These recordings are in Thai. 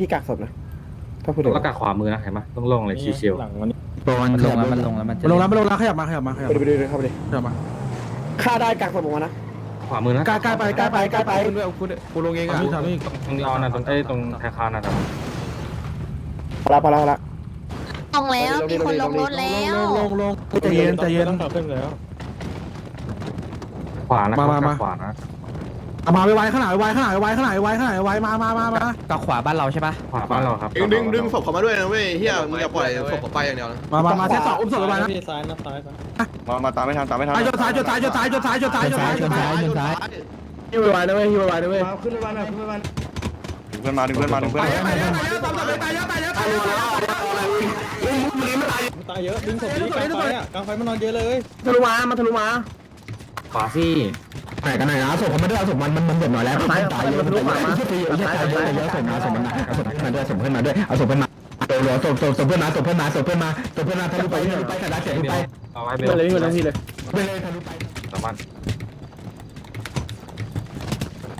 ที่กักศพนะถ้าพูดถึง แล้วก็กัดขวามือนะเห็นปะต้องลงเลยชิวหลังมันมันลงแล้วมันลงแล้วมันจะมันลงแล้วมันลงแล้วขยับมาขยับมาขยับไปมาดูไปดูเข้าไปดิขยับมาฆ่าได้กักศพออกมานะ ๆขวามือนะกล้ากล้าไปกล้าไปกล้าไป คุณด้วยเอาคุณด้วยกูลงเองทำอะนี่ทำนี่ตรงรอนะตรงเอ้ยตรงแพคานะแต่พอละพอละพอละ ลงแล้ว มีคนลงรถแล้วลงลงใจเย็นใจเย็น ต้องขับขึ้นแล้วขวานะมามามา ขวานะ เอามาไวๆข้างหน้าไวๆข้างหน้าไวๆข้างหน้าไวๆข้างหน้าไวๆมามามามาก็ขวาบ้านเราใช่ปะขวาบ้านเราครับดึงดึงดึงศพเขามาด้วยนะเว้ยเฮียมึงอย่าปล่อยศพเขาไปอย่างเดียวนะมามามาเซตสองอุ้มศพไปนะพี่ซ้ายนะซ้ายซ้ายมามาตามไม่ทันตามไม่ทันจดซ้ายจดซ้ายจดซ้ายจดซ้ายจดซ้ายจดซ้ายจดซ้ายชนซ้ายฮิวไวนะเว้ยฮิวไวนะเว้ยขึ้นไปบ้านหน่อยขึ้นไปบ้านดึงเพื่อนมาดึงเพื่อนมาดึงเพื่อนตายมาเยอะตายเยอะตายเยอะตายเยอะตายเยอะตายเยอะตายเยอะมันตายเยอะดึงศพนี้กลางไฟอะกลางไฟมันนอนเยอะเลยทะลุมามาทะลุมาขวาซี่ ไหนกันไหนนะศพเขาไม่ได้เอาศพมันมันมันเดือดหน่อยแล้วตายตายเยอะตายเยอะตายเยอะตายเยอะตายเยอะศพมาศพมาเอาศพขึ้นมาด้วยศพขึ้นมาด้วยเอาศพขึ้นมาเดี๋ยวศพศพศพเพื่อนมาศพเพื่อนมาศพเพื่อนมาศพเพื่อนมาทะลุไปทะลุไปกระดาษเสียทะลุไปเอาไว้เบมาลเลยพี่มาเลยพี่เลยไปเลยทะลุไปสามวัน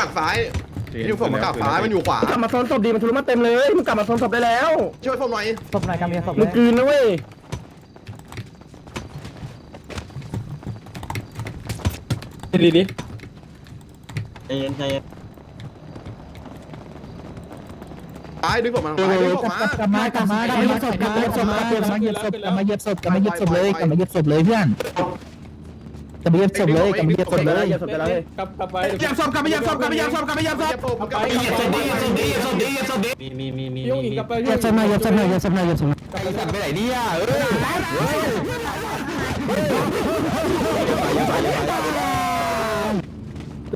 กักซ้ายยิงศพมากักซ้ายมันอยู่ขวากลับมาโซนศพดีมันทะลุมาเต็มเลยมึงกลับมาโซนศพได้แล้ว ช่วยศพหน่อยศพไหนกันเนี่ยศพมึงกลืนนะเว้ยดีดิ ซ้ายดึงศพมาซ้ายดึงศพมากลับมากลับมากลับมาเหยียบศพกลับมาเหยียบศพกลับมาเหยียบศพกลับมาเหยียบศพกลับมาเหยียบศพเลยกลับมาเหยียบศพเลยเพื่อนกลับมาเหยียบศพเลยกลับมาเหยียบศพเลยเหยียบศพไปแล้วเว้ยกลับกลับไปเหยียบศพกลับไปเหยียบศพกลับไปเหยียบศพกลับไปเหยียบศพเหยียบศพกลับไปเหยียบศพมีมีมีมีพี่ยงมีอีกกลับไปเหยียบศพหน่อยเหยียบศพหน่อยเหยี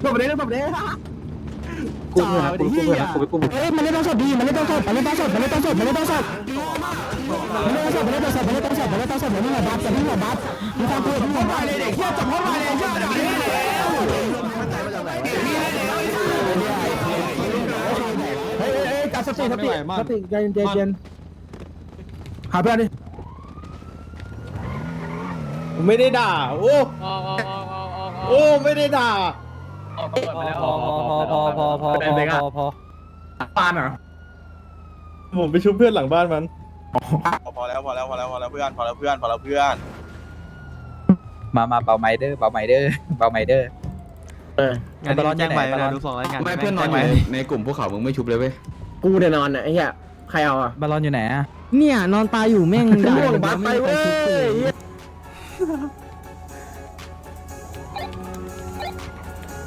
ยบศพหน่อยเหยียบศพหน่อยไปไหนเนี่ยเอ้ยศพไปเลยศพไปเลยกูเพื่อนนะกูกูเพื่อนนะกูไปกูเฮ้ยมันเล่นต้องศพดีมันเล่นต้องศพมันเล่นต้องศพมันเล่นต้องศพมันเล่นต้องศพมันเล่นต้องศพมันเล่นต้องศพมันเล่นต้องศพมันเล่นต้องศพมันเล่นต้องศพมันเล่นต้องศพมันเล่นต้องศพมันเล่นต้องศพมีความพูดมีความพูดเลยเด็กเที่ยวจบเข้ามาเลยเที่ยวจบเลยเฮ้ยเฮ้ยจับสติสติสติใจเย็นใจเย็นหาเพื่อนดิผมไม่ได้ด่าโอ้โอ้ไม่ได้ด่า พอพอพอพอพอพอพอปานเหรอผมไปชุบเพื่อนหลังบ้านมันพอแล้วพอแล้วพอแล้วพอแล้วเพื่อนพอแล้วเพื่อนพอแล้วเพื่อนมามาเบาไมเดอร์เบาไมเดอร์เบาไมเดอร์งานบอลแจ้งไปบอลไม่เพื่อนนอนอยู่ในกลุ่มพวกเขามึงไม่ชุบเลยเว้ยกูเนี่ยนอนเนี่ยไอ้เหี้ยใครเอาอะบอลอนอยู่ไหนอะเนี่ยนอนตายอยู่แม่งล่วงบัสไปเว้ย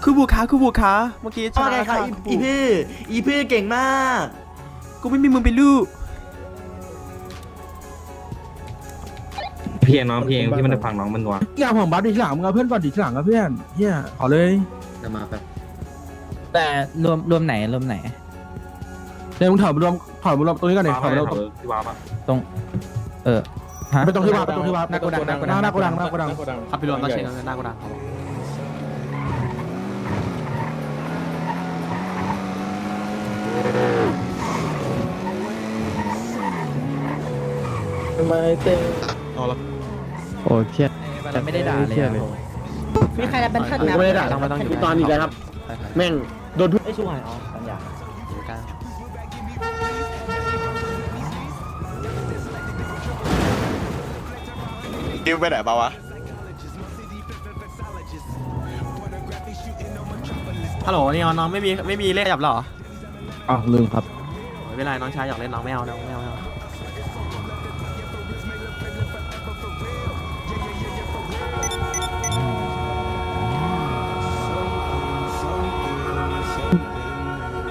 คือบุค้าคือบุค้าเมื่อกี้ชว่าไงนะครับอีอีพี่อีพี่เก่งมากกูไม่มีมึงเป็นลูกเพียงน้องเพียงที่มันจะฟังน้องมันวะอย่าผมบัฟดิทีหลังมึงเอาเพื่อนก่อนดิทีหลังกับเพื่อนเฮียขอเลยจะมาแป๊บแต่รวมรวมไหนรวมไหน เดี๋ยวมึงถอยมารวมถอยมารวมตรงนี้ก่อนดิถอยมารวมที่ว้ามาเออฮะไปตรงที่วาร์ปไปตรงที่วาร์ปหน้าโกดังหน้าโกดังหน้าโกดังหน้าโกดังขับไปรวมตอนเช้าหน้ากูดัง ไม่เต้นโอ้เครียดไม่ได้ด่าเลยอะมีใครได้เป็นขั้นกูนะไม่ได้ด่ากูตอนอีกแล้วครับ แม่งโดนทุกไอ้ช่วยอ๋อปัญญาดิวไปไหนเปล่าวะฮัลโหลนี่น้องไม่มีไม่มีเล่นหยับหรออ้าวลืมครับไม่เป็นไรน้องชายอยากเล่นน้องไม่เอาน้องไม่เอา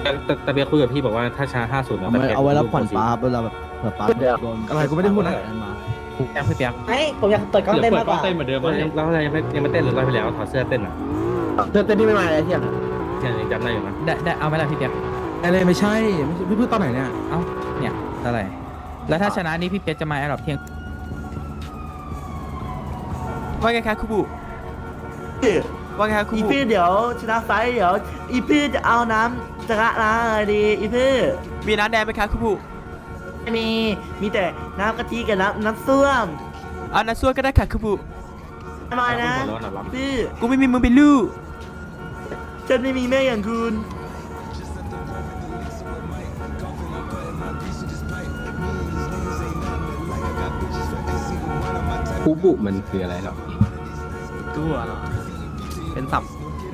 แต่แต่แต่เบียร์คุยกับพี่บอกว่าถ้าช้าห้าศูนย์เอาไว้รับผ่อนป้าเวลาแบบเผื่อป้าโดนอะไรกูไม่ได้พูดนะ มาแปียกพี่เปียกไอ้ผมอยากเปิดกล้องเต้นมากกว่าเต้นเหมือนเดิมแล้วอะไรยังไม่ยังไม่เต้นหรือไรไปแล้วถอดเสื้อเต้นอะเธอเต้นที่ไม่มาเลยไอ้เที่ยงที่ยังจำได้อยู่นะได้ได้เอาไหมล่ะพี่เปียกอะไรไม่ใช่ไม่ใช่พี่พูดตอนไหนเนี่ยเอ้าเนี่ยเท่าไหร่แล้วถ้าชนะนี่พี่เปียกจะมาแอร์ดรอปเที่ยงว่าไงครับคุบุว่าไงครับคุอีบุพี่เดี๋ยวชนะไฟเดี๋ยวอีพี่จะเอาน้ำ จะละลายดีอีเพื่อมีน้ำแดงไหมครับคุณผู้มีมีแต่น้ำกะทิกับน้ำน้ำส้วมเอาน้ำส้วมก็ได้ค่ะคุณผู้ทำไมนะนะพี่กูไม่มีมือเป็นลูกฉันไม่มีแม่อย่างคุณคุบุมันคืออะไรหรอตัวเหรอเป็นสับ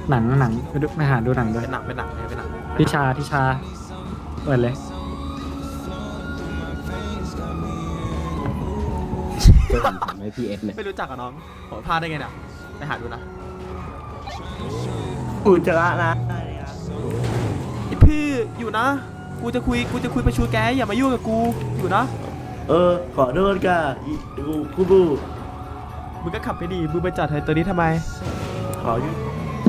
หนังหนังไปดูไปหาดูหนังด้วยเป็นหนังเป็นหนังเป็นหนังทิชาทิชาเปิดเลยไม่พีเอสเนี่ยไม่รู้จักกับน้องผมพลาดได้ไงเนี่ยไปหาดูนะอุจจาระนะไอ้พี่อยู่นะ กูจะคุยกูจะคุยประชูแกอย่ามายุ่งกับกูอยู่นะเออ ขอโทษค่ะอีกูกูบูมึงก็ขับไปดีมึงไปจอดไทยตัวนี้ทำไม ขออยู่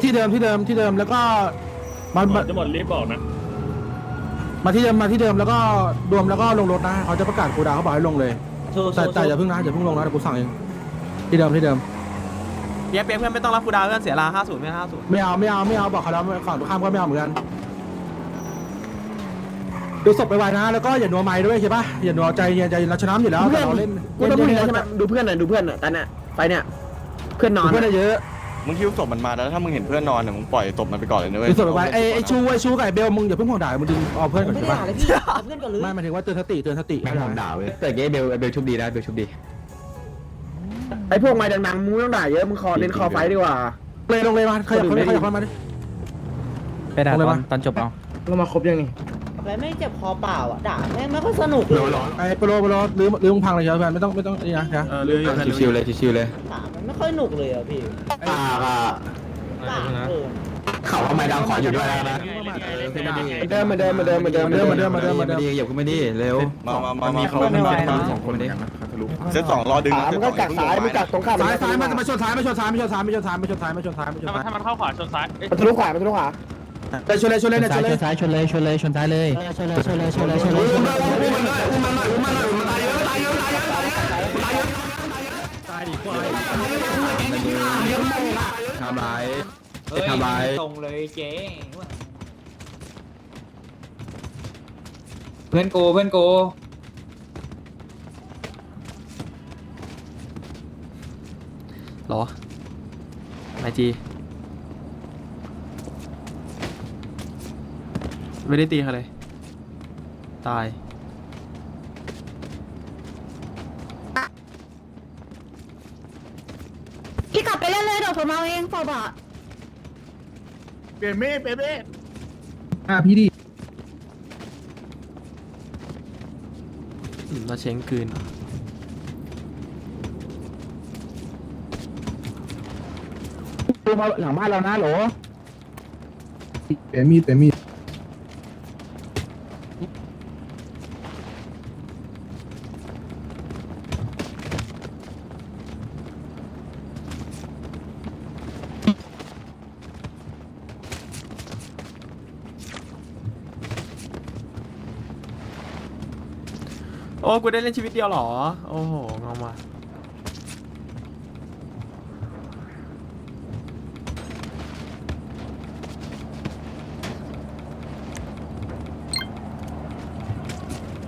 ที่เดิมที่เดิมที่เดิมแล้วก็มันจะหมดรีบบอกนะ มาที่เดิมมาที่เดิมแล้วก็รวมแล้วก็ลงรถนะเขาจะประกาศกูดาวเขาบอกให้ลงเลยแต่แต่อย่าเพิ่งนะอย่าเพิ่งลงนะเดี๋ยวกูสั่งเองที่เดิมที่เดิมเปียกเปียกเพื่อนไม่ต้องรับกูดาวเพื่อนเสียราห้าศูนย์ไม่ห้าศูนย์ไม่เอาไม่เอาไม่เอาบอกเขาแล้วฝั่งตรงข้ามก็ไม่เอาเหมือนกันดูศพไปไวๆนะแล้วก็อย่านัวไม้ด้วยใช่ปะอย่านัวใจเย็นใจเย็นเราชนะอยู่แล้วเพื่แต่อนเราเล่นกูต้องพูดอย่างนี้ใช่ไหมดูเพื่อนหน่อยดูเพื่อนหน่อยตอนเนี้ยไปเนี่ยเพื่อนนอนเพื่อนเยอะ มึงคิดว่าศพมันมาแล้วถ้ามึงเห็นเพื่อนนอนเนี่ยมึงปล่อยศพมันไปก่อนเลยนะเว้ยดูศพไปไวไอ้ไอ้ชูไอ้ชูกับไอ้เบลมึงอย่าเพิ่งห่วงด่ามึงดึงเอาเพื่อนก่อนไม่ใช่ได้ปะหาเลยพี่เพื่อนก่อนเลยไม่หมายถึงว่าเตือนสติเตือนสติแม่งหอมด่าเว้ยแต่เก้เบลเบลชุบดีนะเบลชุบดีไอ้พวกไม้ดังๆมึงไม่ต้องด่าเยอะมึงคอเล่นคอไฟดีกว่าเลยลงเลยมาขยับคนขยับคนมาดิ ไปด่าเอาเลยตอปะนตอนจบเอา เรามาครบยังนี่แล้วไม่เจ็บคอเปล่าอะด่าแม่งไม่ค่อยสนุกเลยไอ้โปรโปรลืมลืมพังเลยครับแฟนไม่ต้องไม่ต้องนี่นะนะเออเรืออยู่เพื่อนชิวๆเลยชิวๆเลย ด่า มันไม่ค่อยหนุกเลยอะพี่อ่าอ่าด่าเออเขาทำไมดังขออยู่ด้วยนะเดิมเหมือนเดิมเหมือนเดิมเหมือนเดิมเดิมเหมือนเดิมเหมือนเดิมเหมือนเดิมดีอย่าขึ้นมาดิเร็วมามามามีมาเขามาไม่มามามาสองคนดิเซตสองรอดึงขามันก็กักซ้ายมันกักตรงข้ามซ้ายซ้ายมันจะมาชนซ้ายมาชนซ้ายมาชนซ้ายมาชนซ้ายมาชนซ้ายมาชนซ้ายมาชนซ้ายถ้ามันเข้าขวาชนซ้ายมันทะลุขวามันทะลุขวาเลยชนเลยชนเลยชนเลยซ้ายชนเลยชนเลยชนซ้ายเลยชนเลยชนเลยชนเลยชนเลย ทำไรทำไรตรงเลยเจ๊เพื่อนโกเพื่อนโกหรอไอจีไม่ได้ตีเขาเลย ตาย พี่กลับไป ผมเอาเองปอบอะเปเม่เปเม่อาพี่ดิมราเช้งคืนดูมาหลังบ้านเรานะหรอเปมีเปมี กูได้เล่นชีวิตเดียวเหรอ โอ้โหงอมว่ะ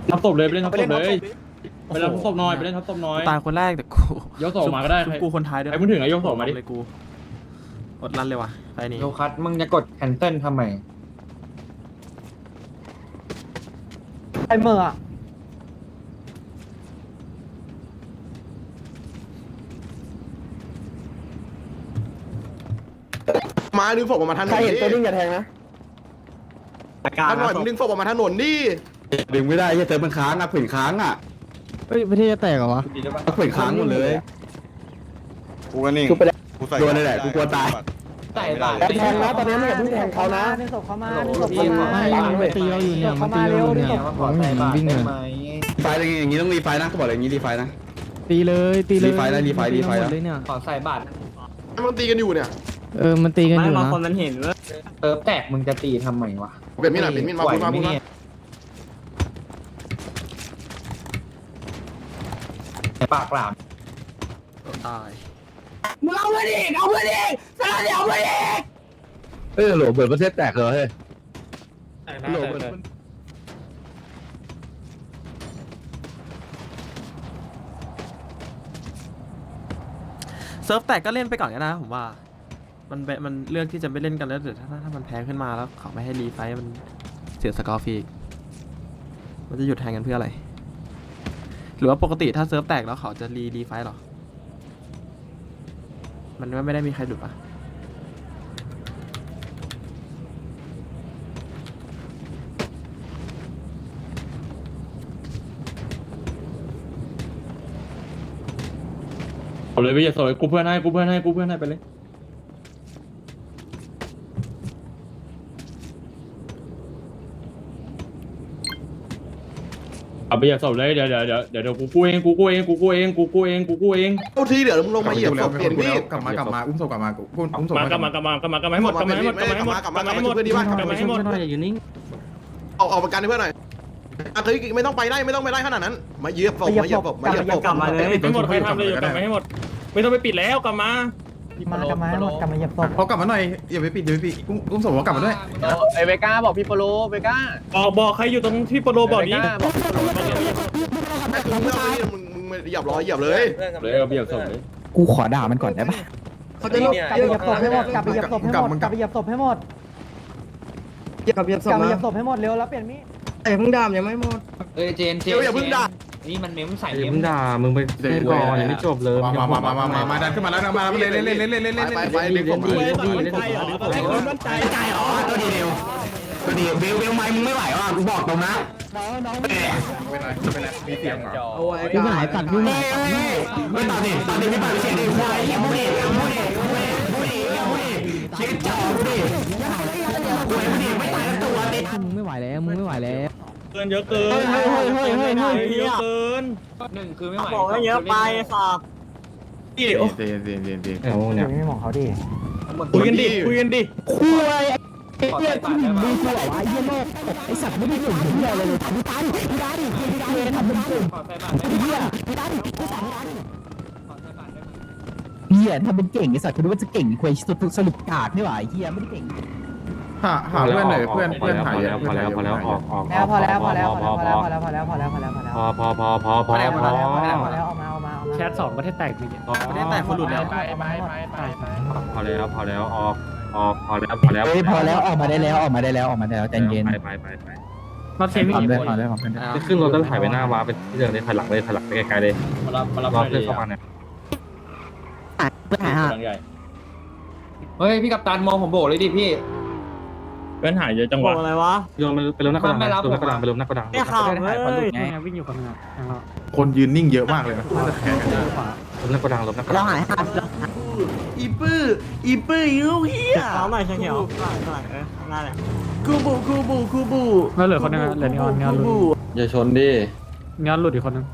ทับศพเลยไปเล่นทับศพเลยไปเล่นทับศพน้อยไปเล่นทับศพน้อยตายคนแรกแต่กูยกศพมาก็ได้ชุบกูคนท้ายด้วยไอ้มึงถึงอะยกศพมาดิเลยกูอดรันเลยว่ะไปนี่โยคัสมึงจะกดแคนเซิลทำไมไอเมื่อ มาดึงศพออกมาทางถใครนนเห็นตัวดินิ่งอย่าแทงนะทางหน่อยมึงดึงศพออกมาทางถนนดิดึงไม่ได้เติมมันค้างอะผืนค้างอะเฮ้ยประเทศจะแตกเหรอวะผืนค้างหมดเลย กูก็นิ่งชุบไปแล้ว กูใส่โดนเลยแหละกูกลัวตาย ใส่บาทอย่าแทงนะตอนนี้ไม่อย่าเพิ่งแทงเขานะ ดึงศพเข้ามาโอ้ดึงโหศพเข้ามาไม่มันตีเราอยู่เนี่ยมันตีเราอยู่เนี่ยผมเห็นมันวิ่งเลยไฟอย่างงี้ต้องรีไฟนะเขาบอกอย่างงี้รีไฟนะ ตีเลยตีเลยรีไฟแล้วรีไฟรีไฟแล้ว เลยเนี่ย ขอใส่บัตร มันตีกันอยู่เนี่ย เออมันตีกันอยู่นะเติมแตกมึงจะตีทำไมวะเปลี่ยนมีดหน่อยเปลี่ยนมีดมาพูดมาพูดมาปากหลามตายมึงเอาไปดิเอาไปดิสารเดียวไปดิเฮ้ยโหลเบิดประเทศแตกเลยเฮ้ยโหลดเซิร์ฟแตกก็เล่นไปก่อนก็ได้นะผมว่า มันเบมันเลือกที่จะไม่เล่นกันแล้วเดี๋ยวถ้าถ้ามันแพ้ขึ้นมาแล้วเขาไม่ให้รีไฟท์มันเสียสกอร์ฟรีอีกมันจะหยุดแทงกันเพื่ออะไร หรือว่าปกติถ้าเซิร์ฟแตกแล้วเขาจะรีรีไฟท์หรอ มันไม่ได้มีใครดุปะเอาเลยไปอย่าสวยกูเพื่อนให้กูเพื่อนให้กูเพื่อนให้ไปเลย เอาไปอย่าสอบเลยเดี๋ยวเดี๋ยวเดี๋ยวเดี๋ยวเดี๋ยวกูกู้เองกูกู้เองกูกู้เองกูกู้เองกูกู้เองเอาทีเดี๋ยวมึงลงมาเหยียบศพเปลี่ยนมีดกลับมากลับมาอุ้มศพกลับมาอุ้มศพมากลับมากลับมากลับมากลับมาให้หมดกลับมาให้หมดกลับมาให้หมดกลับมาให้หมดกลับมาให้หมดหน่อยอย่าอยู่นิ่งเอาเอาประกันให้เพื่อนหน่อยอะเฮ้ยไม่ต้องไปไล่ไม่ต้องไปไล่ขนาดนั้น มาเหยียบศพมาเหยียบศพมาเหยียบศพกลับมาเลยไม่หมดใครทำเลยกลับมาให้หมด ไม่ต้องไปปิดแล้วกลับมา มากลับมาหมดกลับมาเหยียบศพเขากลับมาหน่อยอย่าไปปิดอย่าไปปิดอุ้มอุ้มศพเขากลับมาด้วยไอเวก้าบอกพี่โปโลเวก้าบอกบอกใครอยู่ตรงที่โปรโลบอกนี้มึงเอาไปดิมึงมึงเหยียบร้อยเหยียบเลยเลยเอาเบียดส่งเลยกูขอด่ามันก่อนได้ปะเขาจะลบกลับไปเหยียบศพให้หมดกลับไปเหยียบศพให้หมดกลับไปเหยียบศพให้หมดเหยียบเหยียบศกพลับไปมาเหยียบศพให้หมดเร็วแล้วเปลี่ยนมีดไอ้เพิ่งดามยังไม่หมดเดี๋ยวอย่าเพิ่งด่า อย่าเพิ่งด่ามึงไปเล่นก่อนยังไม่จบเลยมามามามามามาดันขึ้นมาแล้วมาเล่นเล่นเล่นเล่นเล่นเล่นไปเล่นไปไปเล่นผมมาเล่นดีเล่นดีมั่นใจใจอ๋อตัวดีเดียวตัวดีเบลเบลไม้มึงไม่ไหวว่ะกูบอกตรงนะเป็นไรเป็นไรมีเสียงเหรอพี่หมายตัดพี่หมายไม่ตัดดิตัดดิไม่ตัดเสียงดิควายอย่าพูดดิอย่าพูดดิอย่าพูดดิอย่าพูดดิคิดจ่อพูดดิควายพูดดิไม่ตายทั้งตัวดิมึงไม่ไหวแล้วมึงไม่ไหวแล้วเกินเยอะเกินเฮ้ยเฮ้ยเฮ้ยเฮ้ยเยอะเกินบอกว่าเยอะไปฝากเสียงเสียงเสียงเสียงเสียงโอ้เนี่ยไม่มองเขาดิคุยกันดิคุยกันดิคุยเฮียคุณดูตัววะเฮียโลกไอสัตว์ไม่ได้หนุนเฮียเลยเลยทำตันพี่ดันพี่ดันเลยทำเป็นกลุ่มเฮียพี่ดันพี่ดันเฮียทำเป็นเก่งไอสัตว์คุณรู้ว่าจะเก่งคุยสรุปกากนี่หว่าเฮียไม่ได้เก่ง หาหาเพื่อนหน่อยเพื่อนเพื่อนหายพอแล้วพอแล้วออกออกแล้วพอแล้วพอแล้วพอแล้วพอแล้วพอแล้วพอแล้วพอแล้วพอแล้วพอแล้วพอพอพอพอพอพอพอแล้วพอแล้วพอแล้วเอามาเอามาเอามาแชทสองประเทศแตกมีประเทศแตกคนหลุดแล้วพอแล้วพอแล้วออกออกพอแล้วพอแล้วเฮ้ยพอแล้วออกมาได้แล้วออกมาได้แล้วออกมาได้แล้วใจเย็นไปไปไปไปรถเชฟมีความกี่ด้วยคนความด้วยความด้วยจะขึ้นรถต้องถ่ายไปหน้าวาไปที่เดิมเลยถอยหลังเลยถอยหลังไปไกลๆเลยมารับมารับรอเพื่อนเข้ามาเนี่ยเพื่อนหายห่าใหญ่เฮ้ยพี่กัปตันมองผมโบกเลยดิพี่ เพื่อนหายเยอะจังบวะอกอะไรวะ โยนมันไปลงนักกระดังลงนักกระดังไปลงนักกระดังแค่ข่าวเลยวิ่งอยู่คนนึงคนยืนนิ่งเยอะมากเลยนะน่าจะแข่งกันเยอะลงนักกระดังลงนักกระเราดังหายห่าอีปื้ออีปื้อยูเฮียเอาหน่อยช่างเขียวหน่อยหน่อยเออนั่นแหละคูบูคูบูคูบูแล้วเหลือคนนึงเหลือนิออนนิออนหลุดอย่าชนดินิออนหลุดอีกคนนึง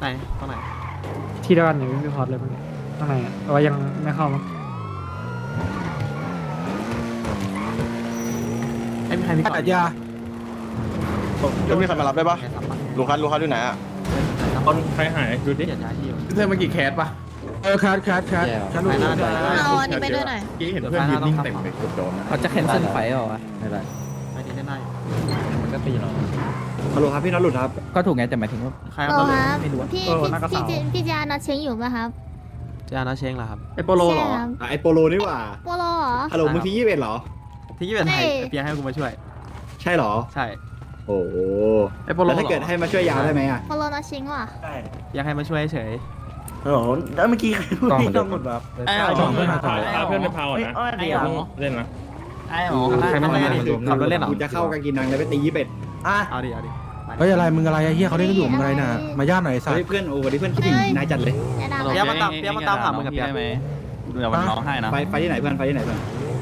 ไหนตรงไหนที่เดียวกันอย่างพี่พอดเลยมั้งข้างในอะแต่ว่ายังไม่เข้ามั้ง ไอ้มีใครมีตัดยาจะมีใครมารับได้ปะลูคัสลูคัสอยู่ไหนอะคนใครหายดูดิเปลี่ยนยาที่อยู่เธอเมื่อกี้แคสปะเออคัดคัดคัดคัดลูกเอาอันนี้ไปด้วยหน่อยกี้เห็นเพื่อนยืนนิ่งเต็มเลยกดโดนนะเขาจะแคนเซิลไฟเหรอวะไม่ดีได้ได้ฮัลโหลครับพี่นัทหลุดครับ ก็ถูกไงแต่หมายถึงว่าใครเอามาเลยไม่รู้พี่เออน่าจะพี่เสาพี่พี่จานัดเช้งอยู่ป่ะครับจานะเชงเหรอครับไอโปโลเหรอใช่ครับไอโปโลนี่หว่าโปโลเหรอฮัลโหลมึงที่ยี่สิบเอ็ดเหรอ ที่ยี่สิบใช่ไทยเปียให้กูมาช่วย ใช่เหรอ ใช่ โอ้โหไอโปโลแล้วถ้าเกิดให้มาช่วยยาวได้ไหมอะ โปโลนัดเช้งว่ะอยากให้มาช่วยเฉย โอ้โหแล้วเมื่อกี้ใครพูดต้องพี่เหมือนเดิต้อมงหมดแบบไอ้หรอเพื่อนมาพาเพื่อนไปพาวเฮ้ยนะอ้อยเดี๋ยวเล่นนะไอ้หรอใครไม่มาดิขับรถเล่นเหรอกูจะเข้ากันกินนังแล้วไปตียี่สิบเอ็ดอะเอาดิเอาดิเฮ้ยอะไรมึงอะไรไอ้เหี้ยเขาเล่นกันอยู่มึงอะไรน่ะมาญาติหน่อยไอ้สัตเฮ้ยว์เพื่อนโอ้วันนี้เพื่อนคิดถึงนายจัดเลยจะดาเปียมาตามเปียมาตามหามึงกับเปียเดี๋ยวมันร้องไห้นะไฟไฟที่ไหนเพื่อนไฟที่ไหนเพื่อน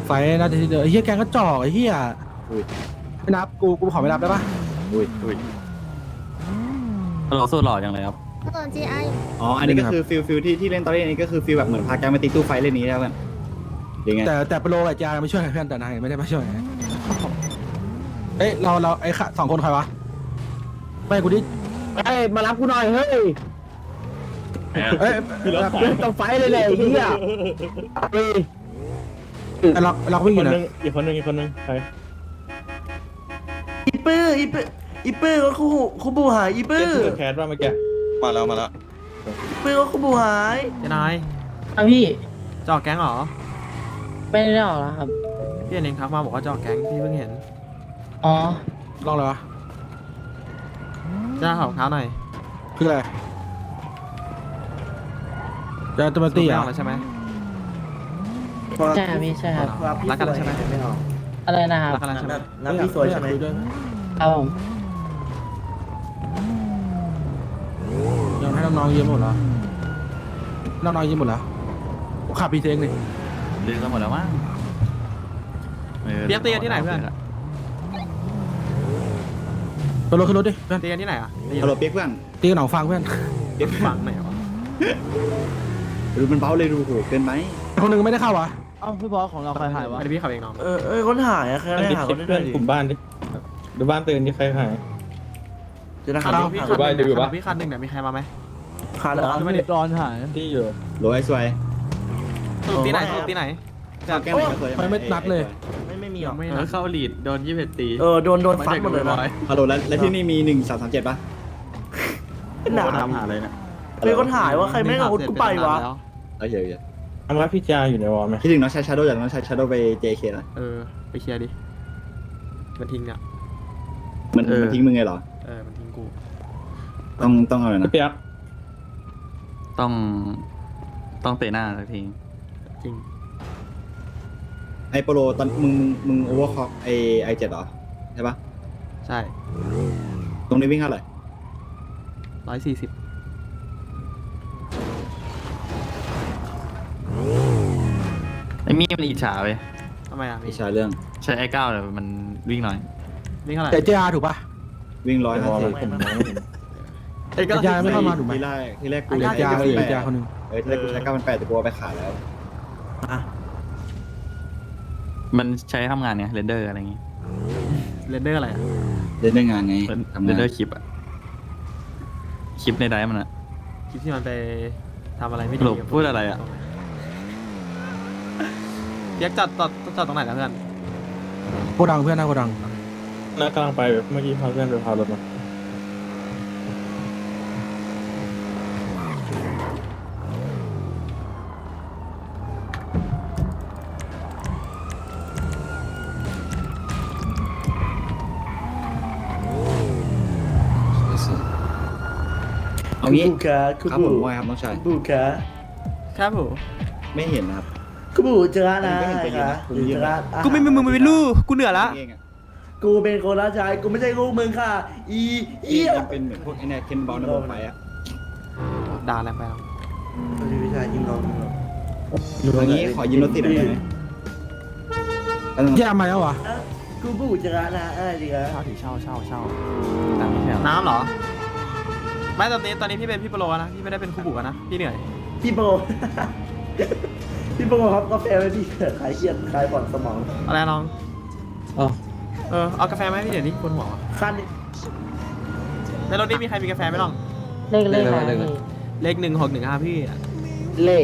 ไฟน่าจะที่เดิมไอ้เหี้ยแกงก็จอกไอ้เหี้ยอุ้ย ไม่นับกูกูขอไม่นับได้ปะอุ้ยอุ้ยเราสู้หล่อจังเลยครับโปโลจีไออ๋อ อันนี้ก็คือฟิลฟิลที่ที่เล่นตอนนี้อันนี้ก็คือฟิลแบบเหมือนพาแกมาตีตู้ไฟเล่นนี้แล้วเพื่อนยังไงแต่แต่โปรโลกับจาไม่ช่วยเพื่อนแต่นายไม่ได้มาช่วยเอ้ยเราเราไอ้สองคนใครวะไม่กูดิเฮ้ยมารับกูหน่อยเฮ้ยเอ้ยเล่นต้องไฟเลยเลยไอ้เหี้ยเฮ้ย ไอ้ล็อกล็อกวิ่งอคนยู่นึนะงอีกคนนึงอีกคนนึงใครอีปื้ออีปื้ออีปื้อก็คูคูบูหายอีปื้เจ็อดแคสป่ะเมื่อกี้มาแล้วมาแล้วอีปื้อก็คูบูหายเจ้านายอะพี่จอกแก๊งเหรอไม่ได้หรอครับ พี่เองทักมาบอกว่าจอกแก๊งพี่เพิ่งเห็นอ๋อ ลองเลยวะจ้าขอบเท้าหน่อยคืออะไรจะจะมาตีตีไม่ออะอกแล้วใช่ไหม ใช่พี่ใช่ครับรักกันแล้วใช่ไหม ไม่ออกอะไรนะครับรักกันแล้วใช่ไหมน้ำพี่สวยใช่ไหมคุด้วยนะครับผมยังให้น้องๆยืมหมดเหรอน้องๆยืมหมดแล้วขับพีเทงเลย ลืมกันหมดแล้วมั้งเปียกตีกันที่ไหนเพื่อน ไปรถขึ้นรถดิเพื่อนตีกันที่ไหนอะตีฮัลโหลเปียกเพื่อนตีกันหนองฟังเพื่อนเปียกฟังไหนวะดูมันเบาเลยดูโหเกินไหมคนหนึ่งไม่ได้เข้าวะ เอ้าพี่บอสของเราใครหายวะ ไม่ได้พี่ขับเองน้อง เออเออคนหายอะใครได้หาคนได้ดิกลุ่มบ้านดิดูบ้านตื่นที่ใครหาย จะนะคขัรับบพี่อยู่คันบ้านหนึ่งอยู่บ้านขับพี่คันหนึ่งเนี่ยมีใครมาไหมขาดเหรอไม่ได้ร้อนหายที่อยู่โหลไอ้สวยสรุปตีไหนสรุปตีไหนเอาแก้มหน่อยไอ้สวยไม่ไม่นัดเลย ไม่ไม่มีหรอกไม่นะเข้าลีดโดนยี่สิบตีเออโดนโดนฟัดหมดเลยนะฮัลโหลแล้วแล้วที่นี่มีหนึ่งสามสามเจ็ดป่ะเป็นหนาตามหาเลยนะเป็นคนหายว่าใครไม่เอากูไปวะ เอาเยอะ ทำว่าพี่จาอยู่ในวอลไหมๆคิดถึงน้องชายชาโดว์อยากน้องชายชาโดว์ไป JK หน่อยเออ ไปเคลียร์ดิ มันทิ้งเนี่ยมันมันทิ้งมึงไงเหรอ เออ มันทิ้งกู ต้องต้องเอาเลยนะเปียกต้อง ต้องเตะหน้าสักทีจริง ไอโปโลตอนมึงมึงโอเวอร์คอกไอไอเจ็ดเหรอใช่ปะใช่ตรงนี้วิ่งเท่าไหร่ร้อยสี่สิบ ไอมี่มันอิจฉาไปทำไมอะอิพี่จฉาเรื่องใช้ไอเก้าแต่มันวิ่งน้อยนี่เท่าไหร่แต่เจอาถูกปะวิ่งร้อยห้าสิบไอ้ก็เจอาไม่เข้ามา ถูกไหมที่แรกที่แรกกูเจอาใช้เออเก้าเจอาคนหนึ่งเออที่แรกกูใช้เก้าพันแปดแต่กูเอาไปขายแล้วมันใช้ทำงานเนี่ยเรนเดอร์อะไรอย่างงี้เรนเดอร์อะไรอะเล่นได้งานไงทำเรงานนเดอร์คลิปอะคลิปในไดฟ์มันอะคลิปที่มันไปทำอะไรไม่สดีรุปพูดอะไรอะ เรียกจัดจัดจัดตรงไหนแล้วเพื่อนโกดังเพื่อนนะโกดังน่ากำลังไปแบบเมื่อกี้พาเพื่อนไปพารถมาเอางี้คูบูค่ะคูครับบูผมว่าไงครับน้องชายคูบูค่ะครับผมไม่เห็นนะครับ คูบูเจอนะผมก็เห็นไปอยู่ค่ะนะผมเจยืนอนะกูไม่มึงมึงเป็นลูกกูเหนื่อยละเองอะกูเป็นคนรับใช้กูไม่ใช่ลูกมึงค่ะ อีเอเอี้ยงเป็นเหมือนพวกไอ้เนี่ยเคนบอลในวงไฟอะด่าแรงไปแล้วไม่ใช่ยิงน้องอย่างนี้ขอยืมรถติดหน่อยได้ไหมแล้วเจอามาแล้ววะกูบูเจอนะอะไรดีครับเช่าถือเช่าเช่าเช่าตามนี้ใช่น้ำเหรอไม่ตอนนี้ตอนนี้พี่เป็นพี่โปรแล้วนะพี่ไม่ได้เป็นครูบุกแล้วนะพี่เหนื่อยพี่โบ พี่โบครับกาแฟไหมพี่ขายเครียดขายผ่อนสมองอะไรน้อง อ๋อเออ เอากาแฟไหมพี่เดี๋ยวนี้ปวดหัวขั้นนี้ในรถนี้มีใครมีกาแฟไหมน้อง เลขเลขอะไรเลขหนึ่งหกหนึ่งห้าพี่ เล่